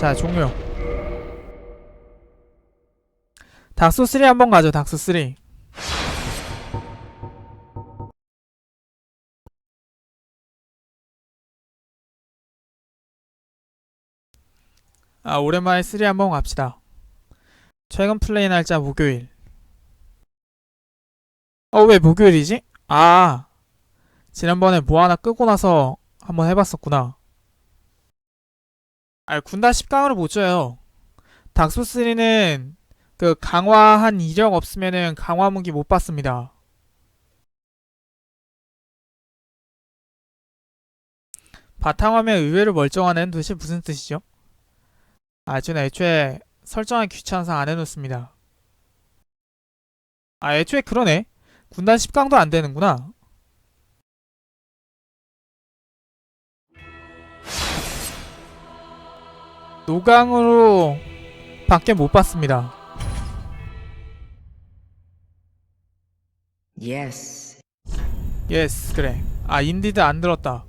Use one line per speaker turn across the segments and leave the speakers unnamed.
자 종료. 닥소3 한번 가죠 닥소3 아 오랜만에 3 한번 갑시다. 최근 플레이 날짜 목요일. 어 왜 목요일이지? 아 지난번에 뭐 하나 끄고 나서 한번 해봤었구나 아 군단 10강으로 못 줘요 닥소3는 그 강화한 이력 없으면은 강화 무기 못 받습니다 바탕화면 의외로 멀쩡하는 도대체 무슨 뜻이죠? 아, 저는 애초에 설정하기 귀찮아서 안 해놓습니다. 아, 애초에 그러네. 군단 10강도 안 되는구나. 노강으로 밖에 못 봤습니다.
Yes.
예스, 그래. 아, 인디드 안 들었다.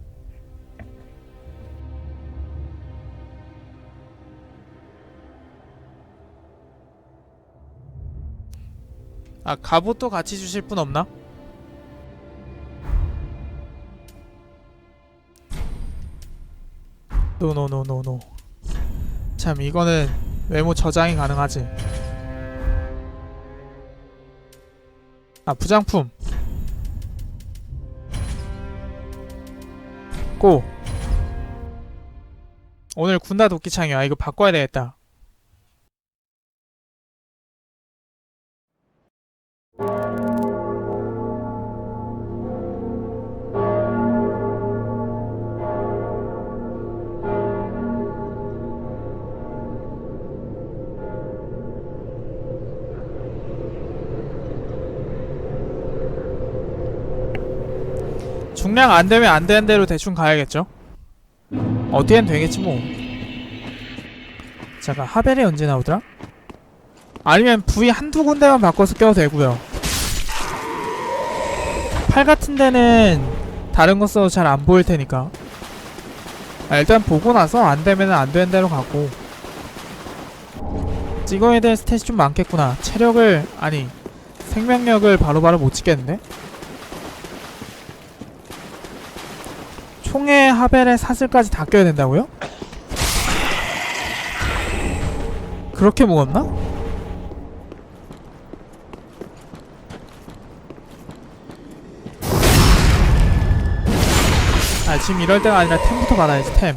아, 갑옷도 같이 주실 분 없나? 노노노노노. 참, 이거는 외모 저장이 가능하지. 아, 부장품. 고. 오늘 군다 도끼창이야. 이거 바꿔야 되겠다. 중량 안 되면 안 되는 대로 대충 가야겠죠? 어디엔 되겠지 뭐. 잠깐 하벨이 언제 나오더라? 아니면 V 한두 군데만 바꿔서 껴도 되고요. 팔 같은 데는 다른 거 써도 잘 안 보일 테니까. 아, 일단 보고 나서 안 되면 안 되는 대로 가고. 찍어야 될 스탯이 좀 많겠구나. 체력을 아니 생명력을 바로바로 못 찍겠는데? 총에 하벨에 사슬까지 다 껴야 된다고요? 그렇게 무겁나? 아 지금 이럴 때가 아니라 템부터 받아야지 템.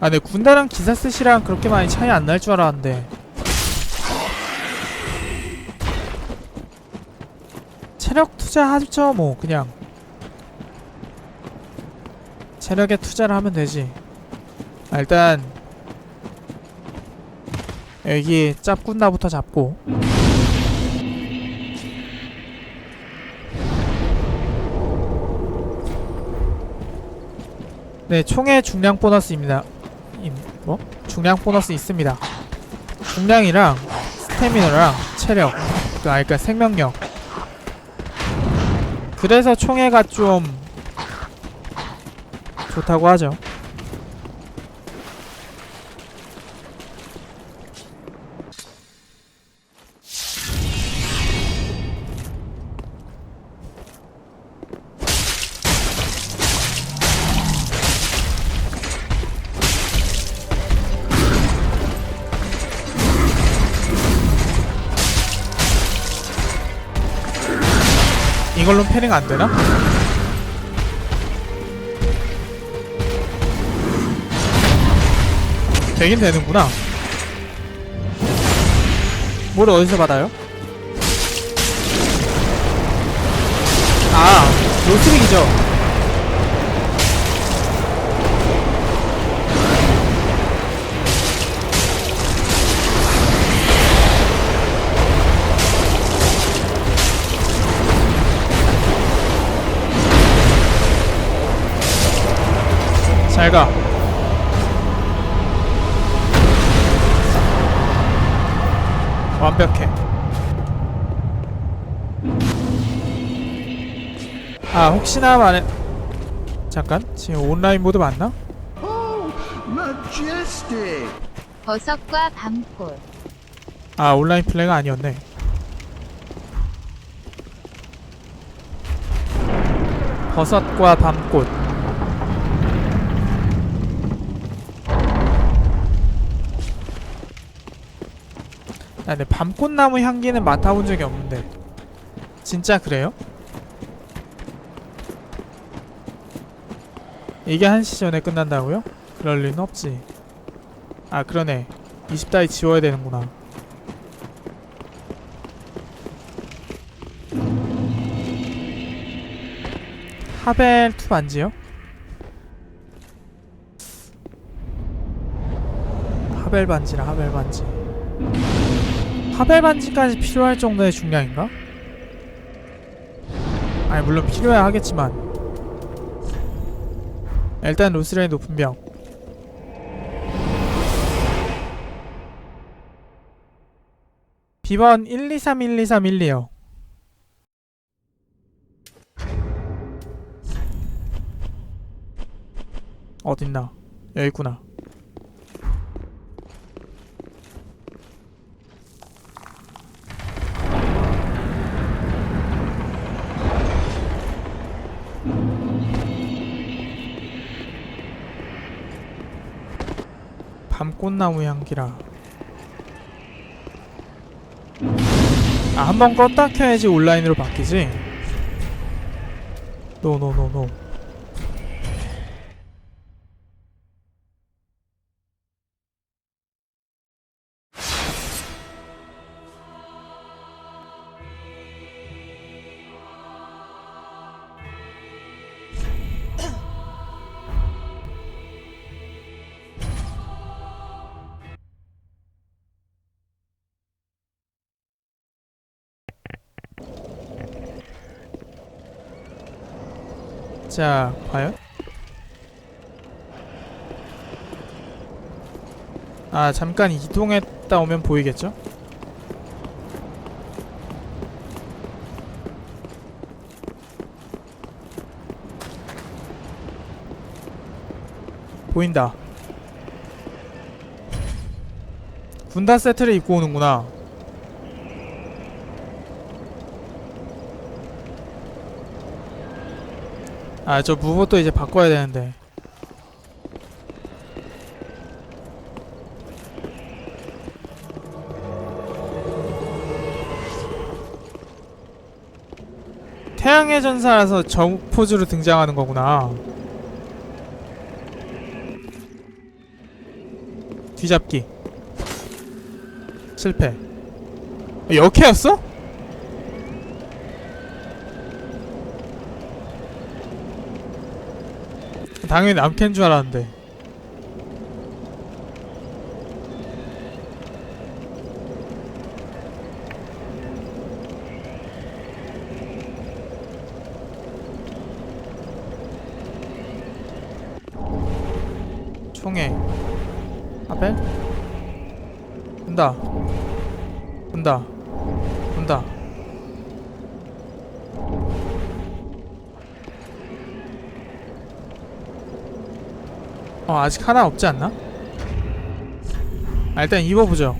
아 근데 군다랑 기사 스시랑 그렇게 많이 차이 안 날 줄 알았는데 체력 투자하죠 뭐 그냥 체력에 투자를 하면 되지. 아, 일단 여기 짭군다부터 잡고 네 총의 중량 보너스입니다. 임, 뭐? 중량 보너스 있습니다. 중량이랑 스태미너랑 체력, 그, 아, 그러니까 생명력. 그래서 총애가 좀 좋다고 하죠. 이걸로 패링 안 되나? 되긴 되는구나. 뭘 어디서 받아요? 아, 로스릭이죠. 잘 가. 아 혹시나 말해 잠깐 지금 온라인 모드 맞나?
버섯과 밤꽃
아 온라인 플레이가 아니었네 버섯과 밤꽃 아 근데 밤꽃나무 향기는 맡아본 적이 없는데 진짜 그래요? 이게 1시 전에 끝난다고요? 그럴 리는 없지 아 그러네 20다이 지워야 되는구나 하벨 투 반지요? 하벨 반지라 하벨 반지 하벨 반지까지 필요할 정도의 중량인가? 아니 물론 필요해야 하겠지만 일단 로스레인 높은 병. 비번 123-123-1이요. 어딨나? 여기 있구나 밤꽃나무 향기라. 아 한 번 껐다 켜야지 온라인으로 바뀌지? 노노노노 자 과연? 아 잠깐 이동했다 오면 보이겠죠? 보인다 군단 세트를 입고 오는구나 아 저 무봇도 이제 바꿔야 되는데. 태양의 전사라서 저 포즈로 등장하는 거구나. 뒤잡기. 실패. 역해였어? 당연히 남캔 줄 알았는데 총에 아벨 온다 온다 온다 어 아직 하나 없지 않나? 아 일단 입어보죠.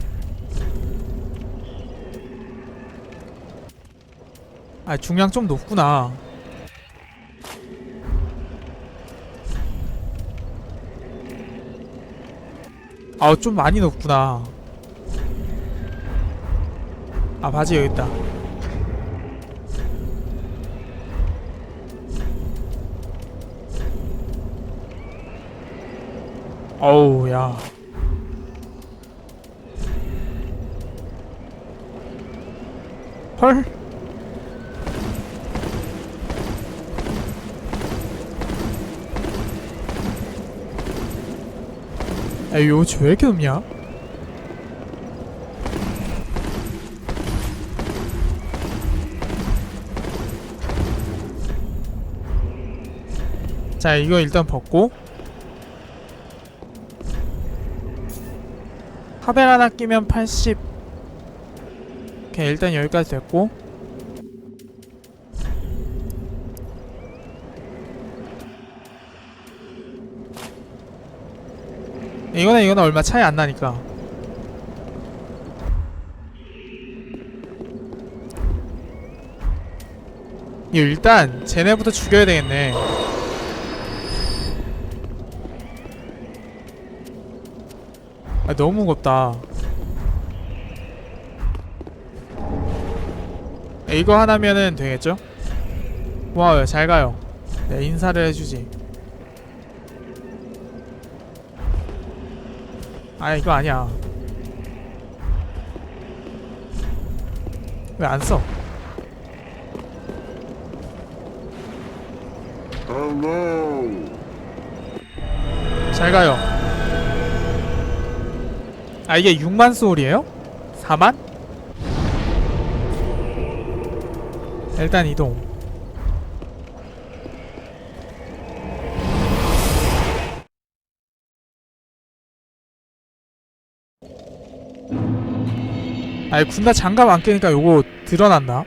아 중량 좀 높구나. 아우 좀 많이 높구나. 아 바지 여기 있다 어우 야 헐? 야, 이 옷이 왜 이렇게 높냐? 자, 이거 일단 벗고 하벨 하나 끼면 80 오케이 일단 여기까지 됐고. 이거는 이거는 얼마 차이 안 나니까. 일단 쟤네부터 죽여야 되겠네 아 너무 무겁다. 이거 하나면은 되겠죠? 고마워요. 잘 가요. 네 인사를 해주지. 아 이거 아니야. 왜 안 써? 잘 가요 아 이게 6만 소울이에요? 4만? 일단 이동 아니 군대 장갑 안 끼니까 요거 드러난다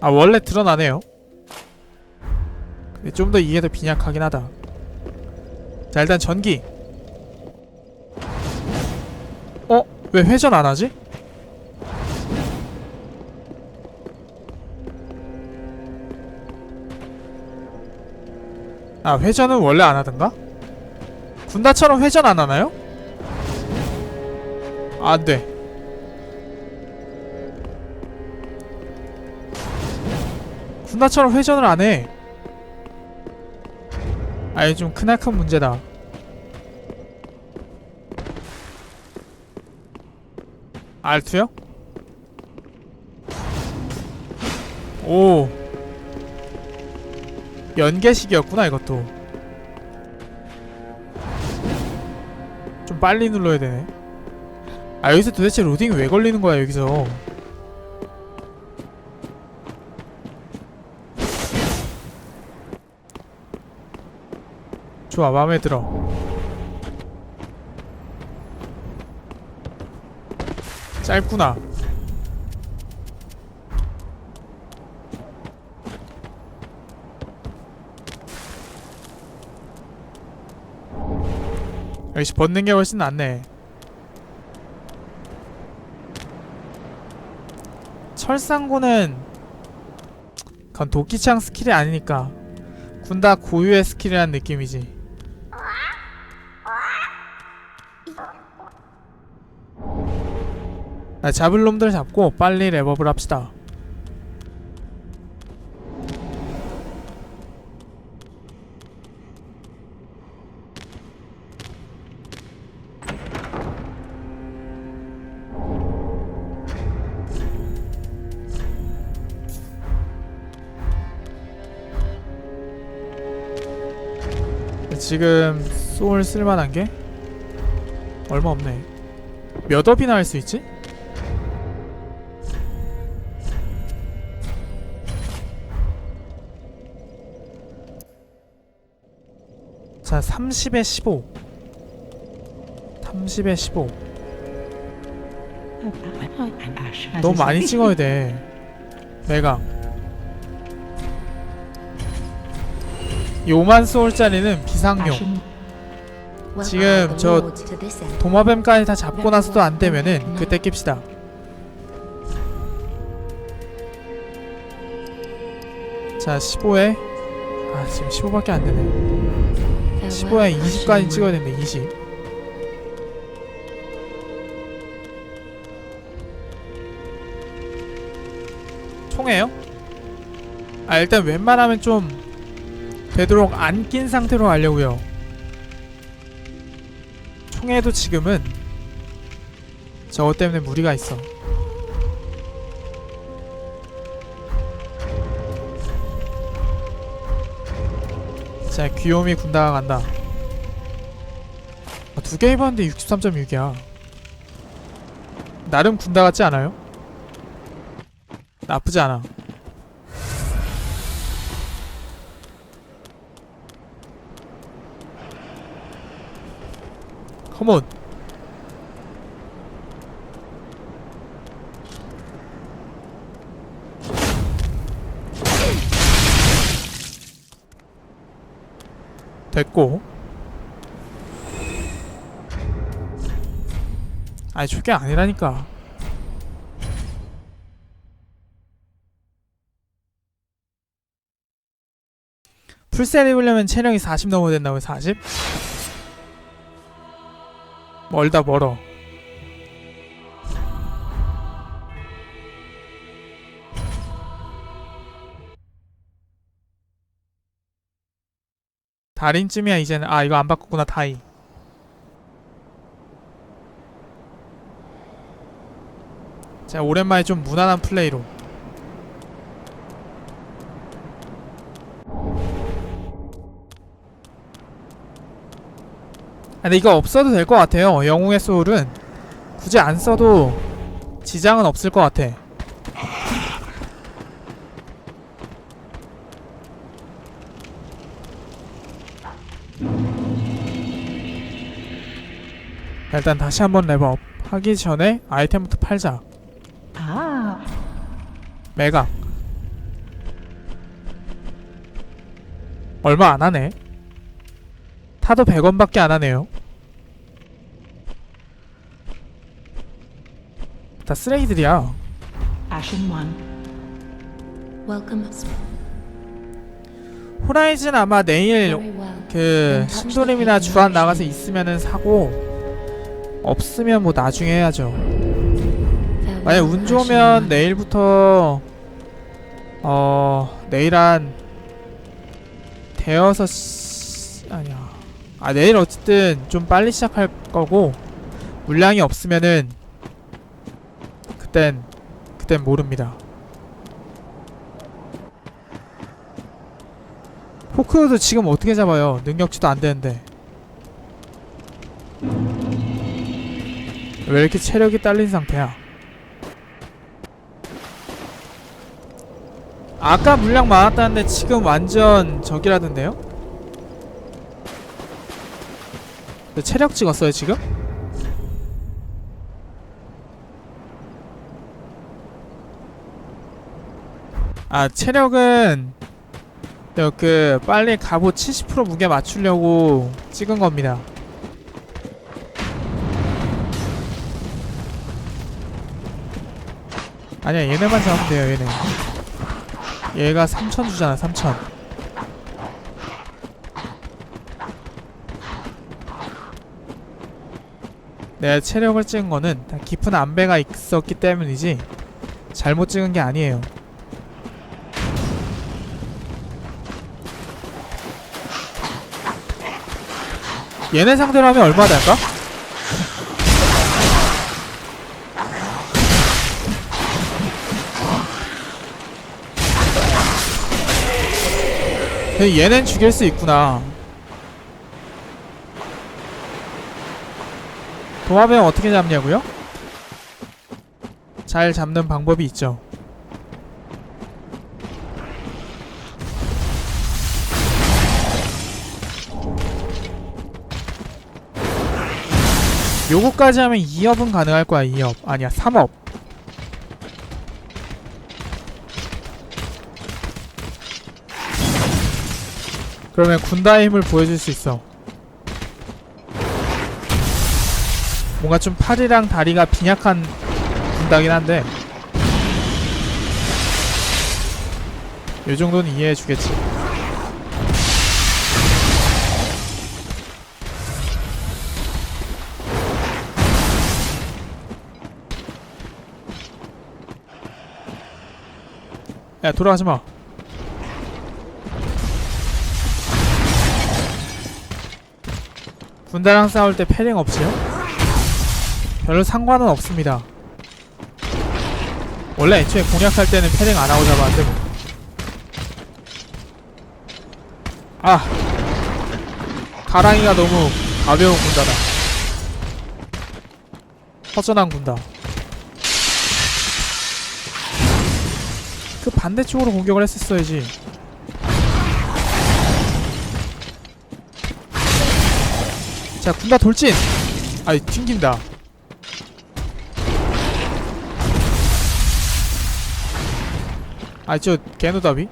아 원래 드러나네요 좀더 이게 더 빈약하긴 하다 자 일단 전기 어? 왜 회전 안 하지? 아 회전은 원래 안 하던가? 군다처럼 회전 안 하나요? 안 돼. 군다처럼 회전을 안 해. 아이 좀 크나큰 문제다. 알투요? 오. 연계식이었구나 이것도. 좀 빨리 눌러야 되네. 아 여기서 도대체 로딩이 왜 걸리는 거야 여기서? 좋아 마음에 들어. 짧구나. 역시 벗는 게 훨씬 낫네. 철상고는 그건 도끼창 스킬이 아니니까 군다 고유의 스킬이란 느낌이지. 잡을 놈들 잡고 빨리 랩업을 합시다. 지금 소울 쓸만한 게 얼마 없네. 몇 업이나 할 수 있지? 자, 30에 15. 30에 15. 너무 많이 찍어야 돼. 이 5만 소울짜리는 비상용. 지금 저 도마뱀까지 다 잡고 나서도 안 되면은 그때 낍시다. 자, 15에 아, 지금 15밖에 안 되네. 15에 20까지 찍어야 되는데 20. 총해요? 아 일단 웬만하면 좀 되도록 안 낀 상태로 하려고요. 총에도 지금은 저거 때문에 무리가 있어. 자 귀요미 군다가 간다. 아, 두개 입었는데 63.6이야. 나름 군다 같지 않아요? 나쁘지 않아. 컴온. 됐고. 아니 저게 아니라니까. 풀셋 입으려면 체력이 40 넘어야 된다고요 40? 멀다 멀어 달인쯤이야 이제는. 아 이거 안 바꿨구나 다이. 자 오랜만에 좀 무난한 플레이로. 아, 근데 이거 없어도 될 것 같아요. 영웅의 소울은 굳이 안 써도 지장은 없을 것 같아 일단 다시 한번 랩업 하기 전에 아이템부터 팔자.
아,
매각 얼마 안 하네. 타도 100원밖에 안 하네요. 다 쓰레기들이야.
Ashen One.
Welcome.
호라이즌 아마 내일. 그 신도림이나 주안 나가서 있으면은 사고 없으면 뭐 나중에 해야죠. 만약 운 좋으면. 내일부터 어 내일 한 대여섯 시 아니야. 아 내일 어쨌든 좀 빨리 시작할 거고 물량이 없으면은 그땐 그땐 모릅니다. 포크도 지금 어떻게 잡아요? 능력치도 안 되는데 왜 이렇게 체력이 딸린 상태야 아까 물량 많았다는데 지금 완전 적이라던데요? 네, 체력 찍었어요 지금? 아 체력은 저그 빨리 갑옷 70% 무게 맞추려고 찍은 겁니다 아니야 얘네만 잡으면 돼요 얘네. 얘가 3천 주잖아 3천. 내가 체력을 찍은 거는 다 깊은 안배가 있었기 때문이지 잘못 찍은 게 아니에요. 얘네 상대로 하면 얼마 될까? 근데 얘는 죽일 수 있구나. 도마뱀 어떻게 잡냐고요? 잘 잡는 방법이 있죠. 요거까지 하면 2업은 가능할 거야 2업 아니야 3업 그러면 군다의 힘을 보여줄 수 있어. 뭔가 좀 팔이랑 다리가 빈약한 군다긴 한데. 요 정도는 이해해 주겠지. 야 돌아가지 마. 군다랑 싸울 때 패링 없이요? 별로 상관은 없습니다. 원래 애초에 공략할 때는 패링 안 하고 잡았는데 뭐. 아 가랑이가 너무 가벼운 군다다. 허전한 군다. 그 반대쪽으로 공격을 했었어야지. 자, 군다 돌진. 아이 튕긴다. 아, 저 개노답이?